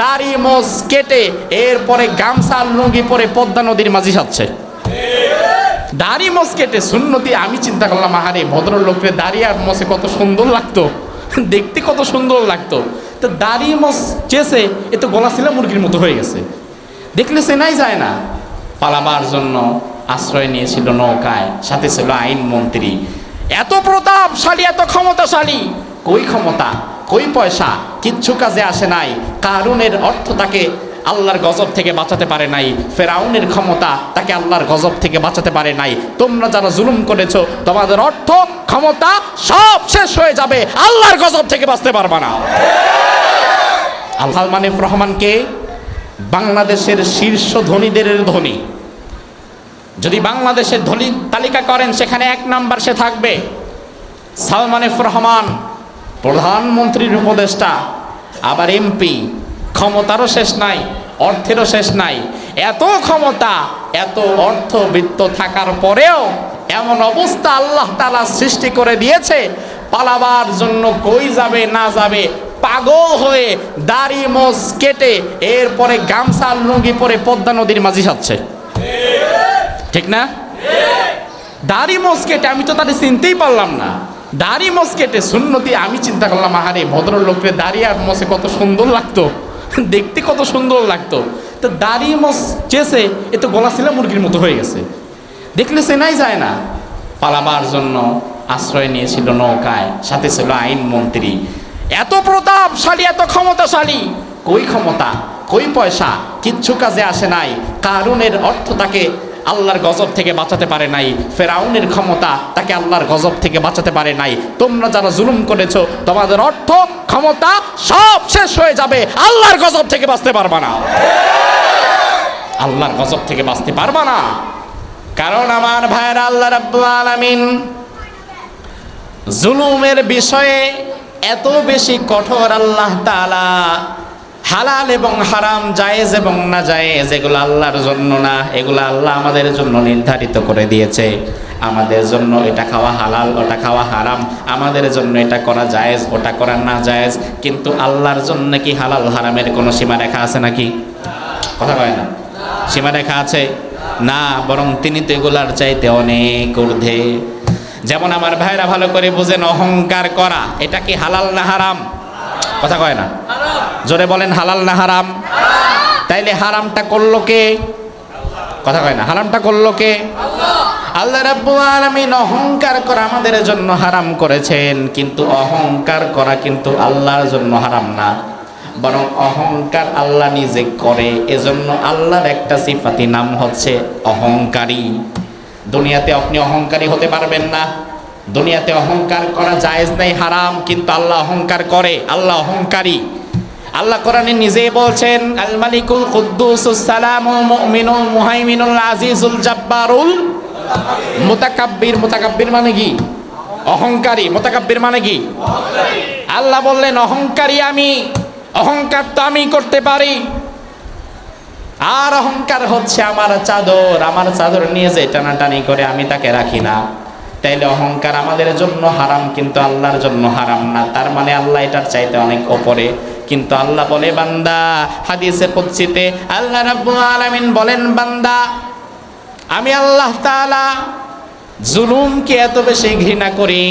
দাড়ি, মোজ কেটে এরপরে গামছা, লুঙ্গি পরে পদ্মা নদীর মাঝি সাচ্ছে দাড়ি, মোজ কেটে সুন্নতি, আমি চিন্তা করলাম, আহারে, ভদ্রলোকের দাড়ি আর মোসে কত সুন্দর লাগতো। দেখতে কত সুন্দর লাগতো। তো দাড়ি, মোজ চেষে এ তো গলা ছিল মুরগির মতো হয়ে গেছে। দেখলে চেনাই যায় না। পালাবার জন্য আশ্রয় নিয়েছিল নৌকায়, সাথে ছিল আইন মন্ত্রী এত প্রতাপশালী, এত ক্ষমতাশালী। কই ক্ষমতা? কই পয়সা কিচ্ছু কাজে আসে নাই। কারুনের অর্থ তাকে আল্লাহর গজব থেকে বাঁচাতে পারে নাই। ফেরাউনের ক্ষমতা তাকে আল্লাহর গজব থেকে বাঁচাতে পারে নাই। তোমরা যারা জুলুম করেছ, তোমাদের অর্থ, ক্ষমতা সব শেষ হয়ে যাবে। আল্লাহর গজব থেকে বাঁচতে পারবা না। আল্লাহ মানিফ রহমানকে বাংলাদেশের শীর্ষ ধনীদের ধনী। যদি বাংলাদেশের ধনী তালিকা করেন, সেখানে এক নাম্বার সে থাকবে। সালমান এফ রহমান। প্রধানমন্ত্রীর উপদেষ্টা, আবার এমপি, ক্ষমতারও শেষ নাই, অর্থেরও শেষ নাই। এত ক্ষমতা, এত অর্থবিত্ত থাকার পরেও এমন অবস্থা আল্লাহ তালা সৃষ্টি করে দিয়েছে, পালাবার জন্য কই যাবে, না যাবে, পাগল হয়ে দাড়ি, মোজ কেটে এরপরে গামছা লুঙ্গি পরে পদ্মা নদীর মাঝি সাচ্ছে ঠিক না? দাড়ি, মোজ কেটে, আমি তো তাদের চিনতেই পারলাম না। দাড়ি মস কেটে সুন্নতি, আমি চিন্তা করলাম, আহারে, ভদ্রলোকের দাড়ি আর মোসে কত সুন্দর লাগতো। দেখতে কত সুন্দর লাগতো। তো দাড়ি মস চেষে এ তো গলা ছিল মুরগির মতো হয়ে গেছে। দেখলে চেনাই যায় না। পালাবার জন্য আশ্রয় নিয়েছিল নৌকায়, সাথে ছিল আইন মন্ত্রী। এত প্রতাপশালী, এত ক্ষমতাশালী। কই ক্ষমতা, কই পয়সা, কিচ্ছু কাজে আসে নাই। কারণের অর্থ তাকে আল্লাহর গজব থেকে বাঁচাতে পারে নাই। ফেরাউনের ক্ষমতা তাকে আল্লাহর গজব থেকে বাঁচাতে পারে নাই। তোমরা যারা জুলুম করেছ, তোমাদের অর্থ, ক্ষমতা সব শেষ হয়ে যাবে। আল্লাহর গজব থেকে বাঁচতে পারবা না। আল্লাহর গজব থেকে বাঁচতে পারবা না। কারণ আমার ভাইয়ের, আল্লাহ রাব্বুল আলামিন জুলুমের বিষয়ে এত বেশি কঠোর আল্লাহ তাআলা হালাল এবং হারাম, জায়েজ এবং না জায়েজ এগুলো আল্লাহর জন্য না, এগুলো আল্লাহ আমাদের জন্য নির্ধারিত করে দিয়েছে। আমাদের জন্য এটা খাওয়া হালাল, ওটা খাওয়া হারাম, আমাদের জন্য এটা করা জায়েজ, ওটা করা না জায়েজ, কিন্তু আল্লাহর জন্য কি হালাল, হারামের কোনো সীমারেখা আছে নাকি? কথা কয় না। সীমারেখা আছে? না, বরং তিনি তো এগুলার চাইতে অনেক ঊর্ধ্বে। যেমন আমার ভাইরা ভালো করে বুঝেন, অহংকার করা, এটা কি হালাল না হারাম? কথা কয় না। জোরে বলেন, হালাল না হারাম? তাইলে হারামটা করল কে? কথা কয় না, হারামটা করল কে? আল্লাহ রাব্বুল আলামিন অহংকার করা আমাদের জন্য হারাম করেছেন, কিন্তু অহংকার করা কিন্তু আল্লাহর জন্য হারাম না। বরং অহংকার আল্লাহ নিজে করে, এজন্য আল্লাহর একটা সিফাতি নাম হচ্ছে অহংকারী। দুনিয়াতে আপনি অহংকারী হতে পারবেন না। দুনিয়াতে অহংকার করা জায়েজ নেই, হারাম, কিন্তু আল্লাহ অহংকার করে, আল্লাহ অহংকারী। আল্লাহ কোরআনে নিজেই বলছেন, আল মালিকুল কুদ্দুসুস সালামুল মুমিনুল মুহাইমিনুল আজিজুল জাব্বারুল মুতাকাব্বির। মুতাকাব্বির মানে কি? অহংকারী। মুতাকাব্বির মানে কি? আল্লাহ বললেন, অহংকারী আমি, অহংকার তো আমি করতে পারি। আর অহংকার হচ্ছে আমার চাদর। আমার চাদর নিয়ে যে টানাটানি করে আমি তাকে রাখি না। তাইলে অহংকার আমাদের জন্য হারাম, কিন্তু আল্লাহর জন্য হারাম না। তার মানে আল্লাহ এটার চাইতে অনেক ওপরে। কিন্তু আল্লাহ বলে, বান্দা, হাদিসে, কুদসিতে আল্লাহ রাব্বুল আলামিন বলেন, বান্দা, আমি আল্লাহ তাআলা জুলুমকে এত বেশি ঘৃণা করি,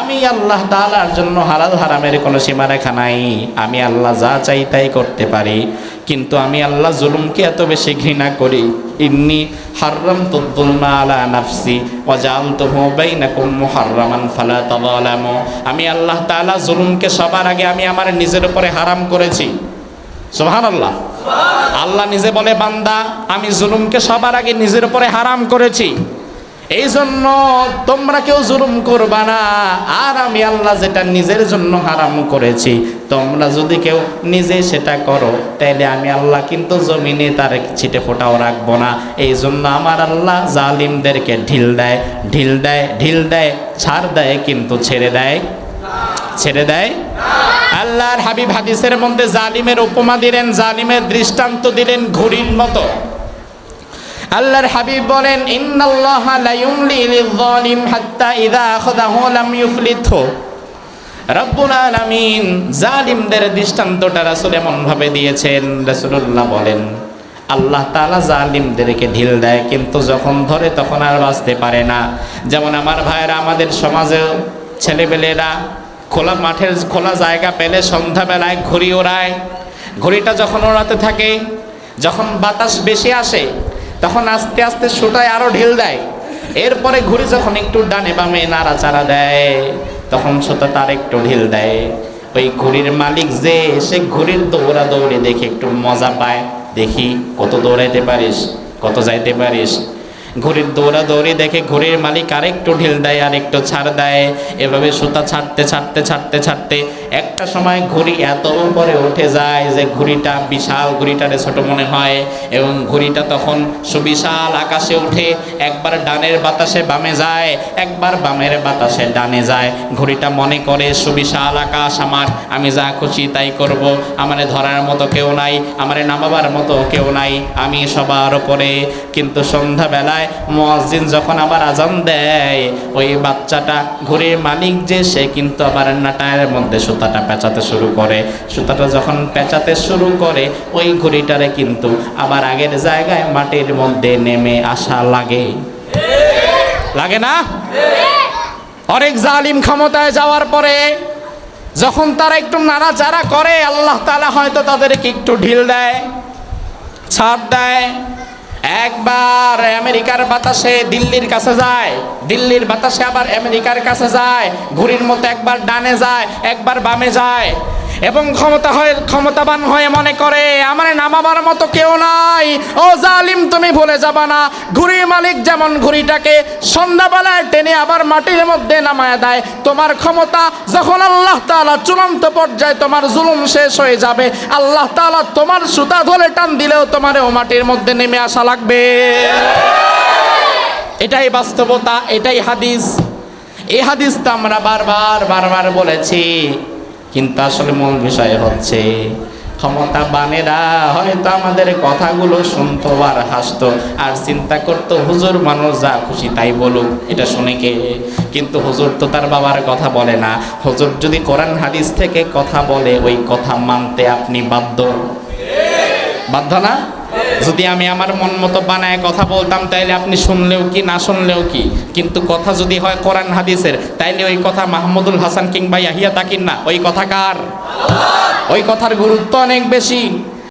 আমি আল্লাহ তাআলার জন্য হালাল হারামের কোনো সীমারেখা নাই, আমি আল্লাহ যা চাই তাই করতে পারি, কিন্তু আমি আল্লাহ জুলুমকে এত বেশি ঘৃণা করি। ইন্নি হাররাম তুদ্দুলমা আলা নাফসি ওয়াজালতুহু বাইনাকুম মুহাররামান ফালা তাযালামু। আমি আল্লাহ তাআলা জুলুমকে সবার আগে আমি আমার নিজের উপরে হারাম করেছি। সুবহানাল্লাহ। আল্লাহ নিজে বলে বান্দা আমি জুলুমকে সবার আগে নিজের উপরে হারাম করেছি। এই জন্য তোমরা কেউ জুলুম করবা না। আর আমি আল্লাহ যেটা নিজের জন্য হারাম করেছি, তোমরা যদি কেউ নিজে সেটা করো তাহলে আমি আল্লাহ কিন্তু জমিনে তার ছিটে ফোটাও রাখব না। এই জন্য আমার আল্লাহ জালিমদেরকে ঢিল দেয় ঢিল দেয় ঢিল দেয়, ছাড় দেয় কিন্তু ছেড়ে দেয়। ছেড়ে দেয়। আল্লাহর হাবিব হাদিসের মধ্যে জালিমের উপমা দিলেন, জালিমের দৃষ্টান্ত দিলেন ঘুরির মতো। আল্লাহর হাবিব বলেন, ইন্নাল্লাহা লা ইউমলি লিয-যালিম হাত্তা ইযা আখাযাহু লাম ইউফলিথু রব্বুল আলামিন জালিমদের দৃষ্টান্তটা রাসূল এমন ভাবে দিয়েছেন, রাসূলুল্লাহ বলেন, আল্লাহ তাআলা জালিমদেরকে ঢিল দেয়, কিন্তু যখন ধরে তখন আর বাঁচতে পারে না। যেমন আমার ভাইয়েরা, আমাদের সমাজেও ছেলেপেলেরা খোলা মাঠের, খোলা জায়গা পেলে সন্ধ্যাবেলায় ঘুড়ি ওড়ায়। ঘড়িটা যখন ওড়াতে থাকে, যখন বাতাস বেশি আসে তখন আস্তে আস্তে সোটায় আরও ঢিল দেয়। এরপরে ঘুরে যখন একটু ডানে বামে নাড়াচাড়া দেয়, তখন সোতা তার একটু ঢিল দেয়। ওই ঘুড়ির মালিক যে, সে ঘুড়ির দৌড়া দৌড়ে দেখে একটু মজা পায়। দেখি, কত দৌড়াইতে পারিস, কত যাইতে পারিস। ঘুড়ির দৌড়া দৌড়ি দেখে ঘুড়ির মালিক আরেকটু ঢিল দেয় আর একটু ছাড় দেয়। এভাবে সুতা ছাড়তে ছাড়তে ছাড়তে ছাড়তে একটা সময় ঘুড়ি এত উপরে উঠে যায় যে ঘুড়িটা বিশাল ঘুড়িটারে ছোট মনে হয় এবং ঘুড়িটা তখন সুবিশাল আকাশে উঠে একবার ডানের বাতাসে বামে যায়, একবার বামের বাতাসে ডানে যায়। ঘুড়িটা মনে করে, সুবিশাল আকাশ আমার, আমি যা খুশি তাই করব। আমারে ধরার মতো কেউ নাই, আমারে নামাবার মতো কেউ নাই, আমি সবার ওপরে কিন্তু সন্ধ্যাবেলায় মসজিদ যখন আবার আজান দেয়, ওই বাচ্চাটা ঘুরে মালিক যে, সে কিন্তু আবার নাটায়ের মধ্যে সুতাটা পেঁচাতে শুরু করে। সুতাটা যখন পেঁচাতে শুরু করে, ওই ঘড়িটারে কিন্তু আবার আগের জায়গায় মাটির মধ্যে নেমে আসা লাগে। লাগে না? অনেক জালিম ক্ষমতায় যাওয়ার পরে যখন তারা একটু নাড়াচাড়া করে, আল্লাহ তালা হয়তো তাদেরকে একটু ঢিল দেয়, ছাড় দেয় একবার আমেরিকার বাতাসে দিল্লির কাছে যায়, দিল্লির বাতাসে আবার আমেরিকার কাছে যায় ঘুরির মতো একবার ডানে যায়, একবার বামে যায়। এবং ক্ষমতা হয়, ক্ষমতাবান হয়ে মনে করে, আমার নামাবার মতো কেউ নাই। ও জালিম, তুমি ভুলে যাবা না। ঘুড়ির মালিক যেমন ঘুড়িটাকে সন্ধ্যাবেলায় টেনে আবার মাটির মধ্যে নামায় দেয়। তোমার ক্ষমতা যখন আল্লাহ তাআলা চূড়ান্ত পর্যায়ে তোমার জুলুম শেষ হয়ে যাবে। আল্লাহ তাআলা তোমার সুতা ধরে টান দিলেও তোমারও মাটির মধ্যে নেমে আসা লাগবে। এটাই বাস্তবতা, এটাই হাদিস। এই হাদিসটা আমরা বারবার বারবার বলেছি। কিন্তু আসলে মূল বিষয় হচ্ছে ক্ষমতা বানেরা হয়তো আমাদের কথাগুলো শুনতো আর হাসতো, আর চিন্তা করতো, হুজুর মানুষ যা খুশি তাই বলুক। এটা শুনে কে? কিন্তু হুজুর তো তার বাবার কথা বলে না। হুজুর যদি কোরআন হাদিস থেকে কথা বলে, ওই কথা মানতে আপনি বাধ্য। বাধ্য না? যদি আমি আমার মন মতো বানায় কথা বলতাম, তাইলে আপনি শুনলেও কি, না শুনলেও কি? কিন্তু কথা যদি হয় কোরআন, হাদিসের, তাইলে ওই কথা মাহমুদুল হাসান কিংবা ইয়াহিয়া তাকিন না। ওই কথা কার? ওই কথার গুরুত্ব অনেক বেশি।